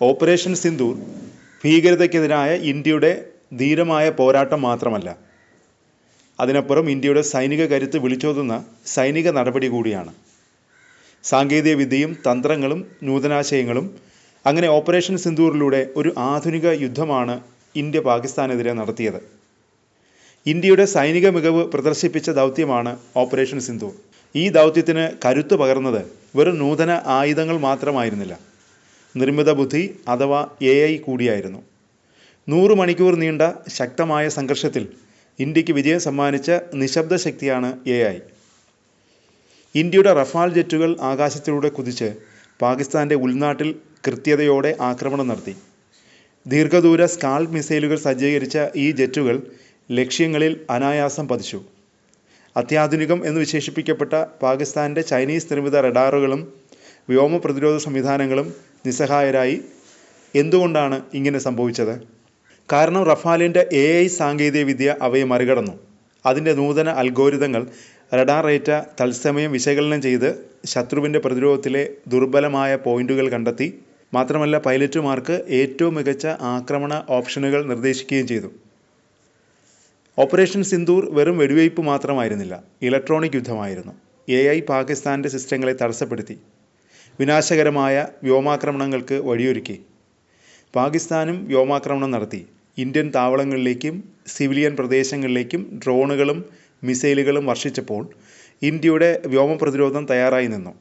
Operation Sindoor ഭീകരതയ്ക്കെതിരായ ഇന്ത്യയുടെ ധീരമായ പോരാട്ടം മാത്രമല്ല അതിനപ്പുറം ഇന്ത്യയുടെ സൈനിക കരുത്ത് വിളിച്ചോതുന്ന സൈനിക നടപടി കൂടിയാണ്. സാങ്കേതിക വിദ്യയും തന്ത്രങ്ങളും നൂതനാശയങ്ങളും അങ്ങനെ ഓപ്പറേഷൻ സിന്ദൂറിലൂടെ ഒരു ആധുനിക യുദ്ധമാണ് ഇന്ത്യ പാകിസ്ഥാനെതിരെ നടത്തിയത്. ഇന്ത്യയുടെ സൈനിക മികവ് പ്രദർശിപ്പിച്ച ദൗത്യമാണ് ഓപ്പറേഷൻ സിന്ദൂർ. ഈ ദൗത്യത്തിന് കരുത്തു പകർന്നത് വെറും നൂതന ആയുധങ്ങൾ മാത്രമായിരുന്നില്ല. നിർമ്മിത ബുദ്ധി അഥവാ എ ഐ കൂടിയായിരുന്നു. നൂറ് മണിക്കൂർ നീണ്ട ശക്തമായ സംഘർഷത്തിൽ ഇന്ത്യയ്ക്ക് വിജയം സമ്മാനിച്ച നിശബ്ദ ശക്തിയാണ് എ ഐ. ഇന്ത്യയുടെ റഫാൽ ജെറ്റുകൾ ആകാശത്തിലൂടെ കുതിച്ച് പാകിസ്ഥാന്റെ ഉൾനാട്ടിൽ കൃത്യതയോടെ ആക്രമണം നടത്തി. ദീർഘദൂര സ്കാൾ മിസൈലുകൾ സജ്ജീകരിച്ച ഈ ജെറ്റുകൾ ലക്ഷ്യങ്ങളിൽ അനായാസം പതിച്ചു. അത്യാധുനികം എന്ന് വിശേഷിപ്പിക്കപ്പെട്ട പാകിസ്ഥാന്റെ ചൈനീസ് നിർമ്മിത റഡാറുകളും വ്യോമ പ്രതിരോധ സംവിധാനങ്ങളും നിസ്സഹായരായി. എന്തുകൊണ്ടാണ് ഇങ്ങനെ സംഭവിച്ചത്? കാരണം റഫാലിന്റെ എ ഐ സാങ്കേതികവിദ്യ അവയെ മറികടന്നു. അതിന്റെ നൂതന അൽഗോരിതങ്ങൾ റഡാർ റേറ്റ തത്സമയം വിശകലനം ചെയ്ത് ശത്രുവിന്റെ പ്രതിരോധത്തിലെ ദുർബലമായ പോയിന്റുകൾ കണ്ടെത്തി. മാത്രമല്ല പൈലറ്റുമാർക്ക് ഏറ്റവും മികച്ച ആക്രമണ ഓപ്ഷനുകൾ നിർദ്ദേശിക്കുകയും ചെയ്തു. ഓപ്പറേഷൻ സിന്ദൂർ വെറും വെടിവയ്പ് മാത്രമായിരുന്നില്ല ഇലക്ട്രോണിക് യുദ്ധമായിരുന്നു. എ ഐ പാകിസ്ഥാന്റെ സിസ്റ്റങ്ങളെ തടസ്സപ്പെടുത്തി. വിനാശകരമായ വ്യോമാക്രമണങ്ങൾക്ക് വഴിയൊരുക്കി. പാകിസ്ഥാനും വ്യോമാക്രമണം നടത്തി. ഇന്ത്യൻ താവളങ്ങളിലേക്കും സിവിലിയൻ പ്രദേശങ്ങളിലേക്കും ഡ്രോണുകളും മിസൈലുകളും വർഷിച്ചപ്പോൾ ഇന്ത്യയുടെ വ്യോമ പ്രതിരോധം തയ്യാറായി നിന്നു.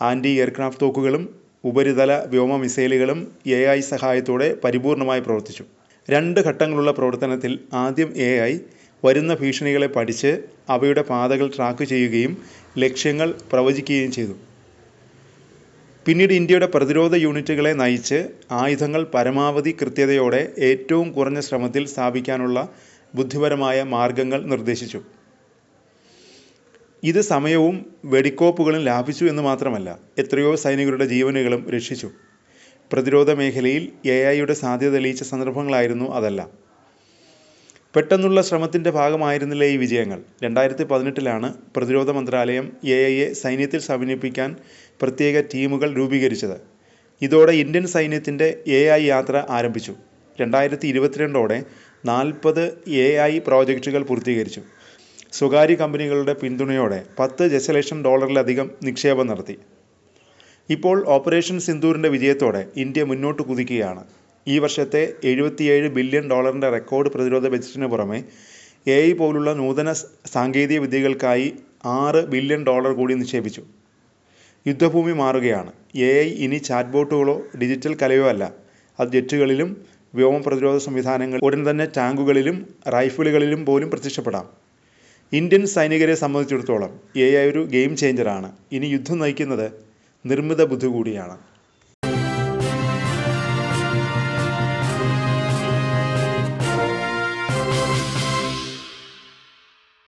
ആന്റി എയർക്രാഫ്റ്റ് തോക്കുകളും ഉപരിതല വ്യോമ മിസൈലുകളും എ ഐ സഹായത്തോടെ പരിപൂർണമായി പ്രവർത്തിച്ചു. രണ്ട് ഘട്ടങ്ങളുള്ള പ്രവർത്തനത്തിൽ ആദ്യം എ ഐ വരുന്ന ഭീഷണികളെ പഠിച്ച് അവയുടെ പാതകൾ ട്രാക്ക് ചെയ്യുകയും ലക്ഷ്യങ്ങൾ പ്രവചിക്കുകയും ചെയ്തു. പിന്നീട് ഇന്ത്യയുടെ പ്രതിരോധ യൂണിറ്റുകളെ നയിച്ച് ആയുധങ്ങൾ പരമാവധി കൃത്യതയോടെ ഏറ്റവും കുറഞ്ഞ ശ്രമത്തിൽ സ്ഥാപിക്കാനുള്ള ബുദ്ധിപരമായ മാർഗങ്ങൾ നിർദ്ദേശിച്ചു. ഇത് സമയവും വെടിക്കോപ്പുകളും ലാഭിച്ചു എന്ന് മാത്രമല്ല എത്രയോ സൈനികരുടെ ജീവനുകളും രക്ഷിച്ചു. പ്രതിരോധ മേഖലയിൽ എ ഐയുടെ സാധ്യത തെളിയിച്ച സന്ദർഭങ്ങളായിരുന്നു അതെല്ലാം. പെട്ടെന്നുള്ള ശ്രമത്തിന്റെ ഭാഗമായിരുന്നില്ല ഈ വിജയങ്ങൾ? രണ്ടായിരത്തി പതിനെട്ടിലാണ് പ്രതിരോധ മന്ത്രാലയം എ ഐയെ സൈന്യത്തിൽ സമന്വയിപ്പിക്കാൻ പ്രത്യേക ടീമുകൾ രൂപീകരിച്ചത്. ഇതോടെ ഇന്ത്യൻ സൈന്യത്തിന്റെ എ ഐ യാത്ര ആരംഭിച്ചു. രണ്ടായിരത്തി ഇരുപത്തിരണ്ടോടെ നാൽപ്പത് എ ഐ പ്രോജക്റ്റുകൾ പൂർത്തീകരിച്ചു. സ്വകാര്യ കമ്പനികളുടെ പിന്തുണയോടെ പത്ത് ദശലക്ഷം ഡോളറിലധികം നിക്ഷേപം നടത്തി. ഇപ്പോൾ ഓപ്പറേഷൻ സിന്ദൂറിന്റെ വിജയത്തോടെ ഇന്ത്യ മുന്നോട്ട് കുതിക്കുകയാണ്. ഈ വർഷത്തെ എഴുപത്തിയേഴ് ബില്യൺ ഡോളറിന്റെ റെക്കോർഡ് പ്രതിരോധ ബജറ്റിന് പുറമെ എ ഐ പോലുള്ള നൂതന സാങ്കേതിക വിദ്യകൾക്കായി ആറ് ബില്യൺ ഡോളർ കൂടി നിക്ഷേപിച്ചു. യുദ്ധഭൂമി മാറുകയാണ്. എ ഐ ഇനി ചാറ്റ്ബോട്ടുകളോ ഡിജിറ്റൽ കലയോ അല്ല. അത് ജെറ്റുകളിലും വ്യോമ പ്രതിരോധ സംവിധാനങ്ങൾ ഉടൻ തന്നെ ടാങ്കുകളിലും റൈഫിളുകളിലും പോലും പ്രത്യക്ഷപ്പെടാം. ഇന്ത്യൻ സൈനികരെ സംബന്ധിച്ചിടത്തോളം എ ഐ ഒരു ഗെയിം ചേഞ്ചറാണ്. ഇനി യുദ്ധം നയിക്കുന്നത് നിർമ്മിത ബുദ്ധി കൂടിയാണ്.